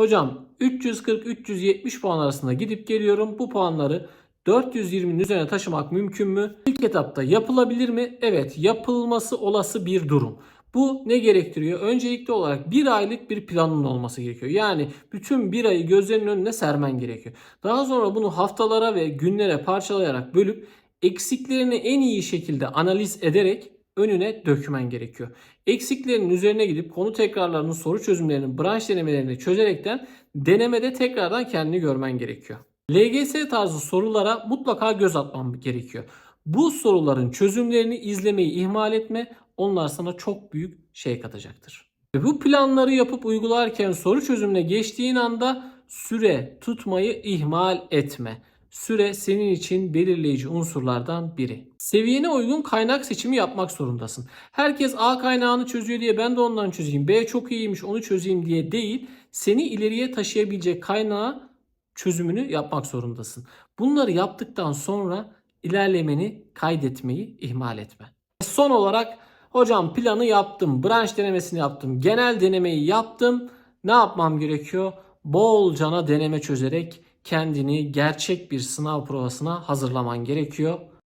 Hocam 340-370 puan arasında gidip geliyorum. Bu puanları 420'nin üzerine taşımak mümkün mü? İlk etapta yapılabilir mi? Evet yapılması olası bir durum. Bu ne gerektiriyor? Öncelikli olarak bir aylık bir planın olması gerekiyor. Yani bütün bir ayı gözlerinin önüne sermen gerekiyor. Daha sonra bunu haftalara ve günlere parçalayarak bölüp eksiklerini en iyi şekilde analiz ederek önüne dökmen gerekiyor. Eksiklerin üzerine gidip konu tekrarlarını, soru çözümlerini, branş denemelerini çözerekten denemede tekrardan kendini görmen gerekiyor. LGS tarzı sorulara mutlaka göz atmam gerekiyor. Bu soruların çözümlerini izlemeyi ihmal etme. Onlar sana çok büyük şey katacaktır. Ve bu planları yapıp uygularken soru çözümüne geçtiğin anda süre tutmayı ihmal etme. Süre senin için belirleyici unsurlardan biri. Seviyene uygun kaynak seçimi yapmak zorundasın. Herkes A kaynağını çözüyor diye ben de ondan çözeyim. B çok iyiymiş onu çözeyim diye değil. Seni ileriye taşıyabilecek kaynağı çözümünü yapmak zorundasın. Bunları yaptıktan sonra ilerlemeni kaydetmeyi ihmal etme. Son olarak hocam planı yaptım, branş denemesini yaptım, genel denemeyi yaptım. Ne yapmam gerekiyor? Bolcana deneme çözerek kendini gerçek bir sınav provasına hazırlaman gerekiyor.